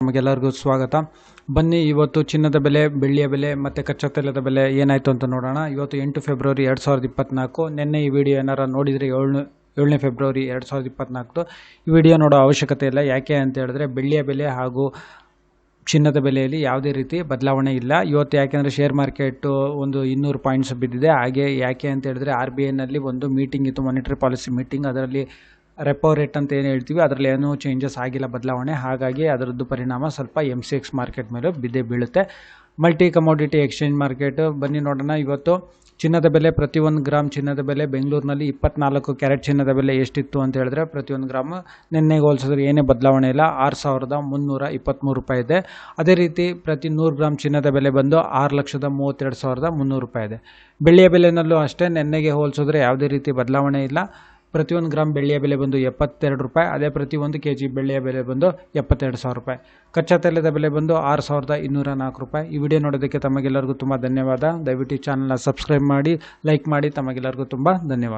ನಮಗೆಲ್ಲರಿಗೂ ಸ್ವಾಗತ. ಬನ್ನಿ, ಇವತ್ತು ಚಿನ್ನದ ಬೆಲೆ, ಬೆಳ್ಳಿಯ ಬೆಲೆ ಮತ್ತು ಕಚ್ಚಾ ತೈಲದ ಬೆಲೆ ಏನಾಯಿತು ಅಂತ ನೋಡೋಣ. ಇವತ್ತು ಎಂಟು ಫೆಬ್ರವರಿ ಎರಡು ಸಾವಿರದ ಇಪ್ಪತ್ನಾಲ್ಕು. ನಿನ್ನೆ ಈ ವಿಡಿಯೋ ಏನಾರ ನೋಡಿದರೆ ಏಳು, ಏಳನೇ ಫೆಬ್ರವರಿ ಎರಡು ಸಾವಿರದ ಇಪ್ಪತ್ತ್ನಾಲ್ಕು ಈ ವಿಡಿಯೋ ನೋಡೋ ಅವಶ್ಯಕತೆ ಇಲ್ಲ. ಯಾಕೆ ಅಂತ ಹೇಳಿದ್ರೆ ಬೆಳ್ಳಿಯ ಬೆಲೆ ಹಾಗೂ ಚಿನ್ನದ ಬೆಲೆಯಲ್ಲಿ ಯಾವುದೇ ರೀತಿ ಬದಲಾವಣೆ ಇಲ್ಲ. ಇವತ್ತು ಯಾಕೆಂದರೆ ಶೇರ್ ಮಾರ್ಕೆಟು ಒಂದು ಇನ್ನೂರು ಪಾಯಿಂಟ್ಸ್ ಬಿದ್ದಿದೆ. ಹಾಗೆ ಯಾಕೆ ಅಂತ ಹೇಳಿದ್ರೆ ಆರ್ ಬಿ ಒಂದು ಮೀಟಿಂಗ್ ಇತ್ತು ಮಾನಿಟರಿ ಪಾಲಿಸಿ ಮೀಟಿಂಗ್ ಅದರಲ್ಲಿ ರೆಪೋ ರೇಟ್ ಅಂತ ಏನು ಹೇಳ್ತೀವಿ, ಅದರಲ್ಲಿ ಏನೂ ಚೇಂಜಸ್ ಆಗಿಲ್ಲ ಬದಲಾವಣೆ. ಹಾಗಾಗಿ ಅದರದ್ದು ಪರಿಣಾಮ ಸ್ವಲ್ಪ ಎಂ ಸಿ ಎಕ್ಸ್ ಮಾರ್ಕೆಟ್ ಮೇಲೆ ಬಿದ್ದೆ ಬೀಳುತ್ತೆ. ಮಲ್ಟಿ ಕಮೋಡಿಟಿ ಎಕ್ಸ್ಚೇಂಜ್ ಮಾರ್ಕೆಟ್ ಬನ್ನಿ ನೋಡೋಣ. ಇವತ್ತು ಚಿನ್ನದ ಬೆಲೆ ಪ್ರತಿಯೊಂದು ಗ್ರಾಮ್ ಚಿನ್ನದ ಬೆಲೆ ಬೆಂಗಳೂರಿನಲ್ಲಿ ಇಪ್ಪತ್ನಾಲ್ಕು ಕ್ಯಾರೆಟ್ ಚಿನ್ನದ ಬೆಲೆ ಎಷ್ಟಿತ್ತು ಅಂತ ಹೇಳಿದ್ರೆ ಪ್ರತಿಯೊಂದು ಗ್ರಾಮ್ ನಿನ್ನೆಗೆ ಹೋಲಿಸಿದ್ರೆ ಏನೇ ಬದಲಾವಣೆ ಇಲ್ಲ. ಆರು ಸಾವಿರದ ಮುನ್ನೂರ ಇಪ್ಪತ್ತ್ಮೂರು ರೂಪಾಯಿ ಇದೆ. ಅದೇ ರೀತಿ ಪ್ರತಿ ನೂರು ಗ್ರಾಮ್ ಚಿನ್ನದ ಬೆಲೆ ಬಂದು ಆರು ಲಕ್ಷದ ಮೂವತ್ತೆರಡು ಸಾವಿರದ ಮುನ್ನೂರು ರೂಪಾಯಿ ಇದೆ. ಬೆಳ್ಳಿಯ ಬೆಲೆನಲ್ಲೂ ಅಷ್ಟೇ, ನಿನ್ನೆಗೆ ಹೋಲಿಸಿದ್ರೆ ಯಾವುದೇ ರೀತಿ ಬದಲಾವಣೆ ಇಲ್ಲ. ಪ್ರತಿಯೊಂದು ಗ್ರಾಮ್ ಬೆಳ್ಳಿಯ ಬೆಲೆ ಬಂದು ಎಪ್ಪತ್ತೆರಡು ರೂಪಾಯಿ, ಅದೇ ಪ್ರತಿ ಒಂದು ಕೆ ಜಿ ಬೆಳ್ಳಿಯ ಬೆಲೆ ಬಂದು ಎಪ್ಪತ್ತೆರಡು ಸಾವಿರ ರೂಪಾಯಿ. ಕಚ್ಚಾ ತೈಲದ ಬೆಲೆ ಬಂದು ಆರು ಸಾವಿರದ ಇನ್ನೂರ ನಾಲ್ಕು ರೂಪಾಯಿ. ಈ ವಿಡಿಯೋ ನೋಡೋದಕ್ಕೆ ತಮಗೆಲ್ಲರಿಗೂ ತುಂಬ ಧನ್ಯವಾದ. ದಯವಿಟ್ಟು ಚಾನಲ್ನ ಸಬ್ಸ್ಕ್ರೈಬ್ ಮಾಡಿ, ಲೈಕ್ ಮಾಡಿ, ತಮಗೆಲ್ಲರಿಗೂ ತುಂಬ ಧನ್ಯವಾದ.